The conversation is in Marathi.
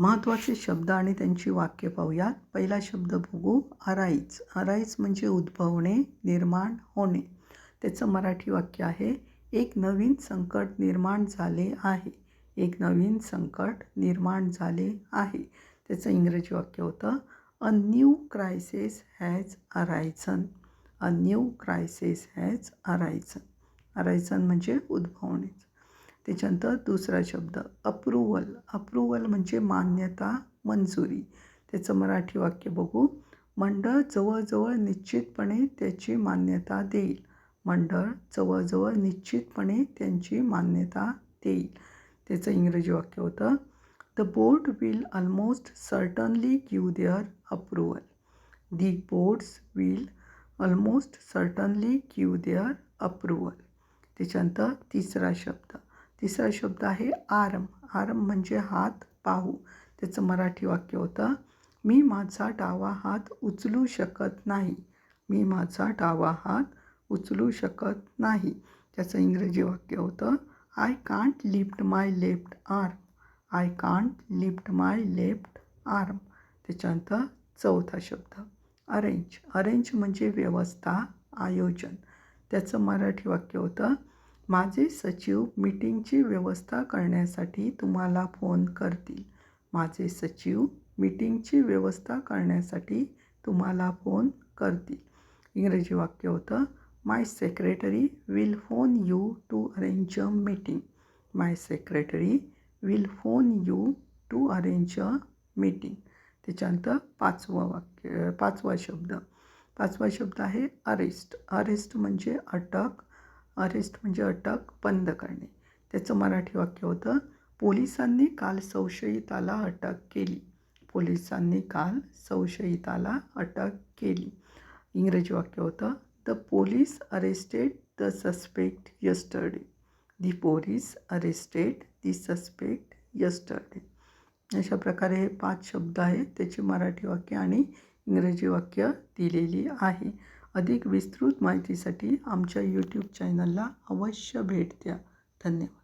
महत्त्वाचे शब्द आणि त्यांची वाक्य पाहूयात. पहिला शब्द बघू अराईज अराईज म्हणजे उद्भवणे निर्माण होणे. त्याचं मराठी वाक्य आहे एक नवीन संकट निर्माण झाले आहे. एक नवीन संकट निर्माण झाले आहे. त्याचं इंग्रजी वाक्य होतं a new crisis has arisen a new crisis has arisen arisen म्हणजे उद्भवणेचं. त्याच्यानंतर दुसरा शब्द अप्रुवल अप्रुवल म्हणजे मान्यता मंजुरी. त्याचं मराठी वाक्य बघू. मंडळ जवळजवळ निश्चितपणे त्याची मान्यता देईल. मंडळ जवळजवळ निश्चितपणे त्यांची मान्यता देईल. त्याचं इंग्रजी वाक्य होतं. The board will almost certainly give their approval the boards will almost certainly give their approval त्याच्यानंतर तिसरा शब्द तिसरा शब्द आहे आरम. आरम म्हणजे हात पाहू. त्याचं मराठी वाक्य होतं मी माझा डावा हात उचलू शकत नाही. मी माझा डावा हात उचलू शकत नाही. त्याचं इंग्रजी वाक्य होतं I can't lift my left arm I can't lift my left arm त्याच्यानंतर चौथा शब्द अरेंज. अरेंज म्हणजे व्यवस्था आयोजन. त्याचं मराठी वाक्य होतं माझे सचिव मीटिंगची व्यवस्था करण्यासाठी तुम्हाला फोन करतील. माझे सचिव मीटिंगची व्यवस्था करण्यासाठी तुम्हाला फोन करतील. इंग्रजी वाक्य होतं my secretary will phone you to arrange a meeting my secretary will phone you to arrange a meeting त्याच्यानंतर पाचवं वाक्य पाचवा शब्द. पाचवा शब्द आहे अरेस्ट अरेस्ट म्हणजे अटक अरेस्ट म्हणजे अटक बंद करणे. त्याचं मराठी वाक्य होतं पोलिसांनी काल संशयिताला अटक केली. पोलिसांनी काल संशयिताला अटक केली. इंग्रजी वाक्य होतं the police arrested the suspect yesterday. The police arrested the suspect yesterday. अशा प्रकारे हे पाच शब्द आहेत त्याची मराठी वाक्य आणि इंग्रजी वाक्य दिलेली आहे. अधिक विस्तृत माहितीसाठी आमच्या यूट्यूब चॅनलला अवश्य भेट द्या. धन्यवाद.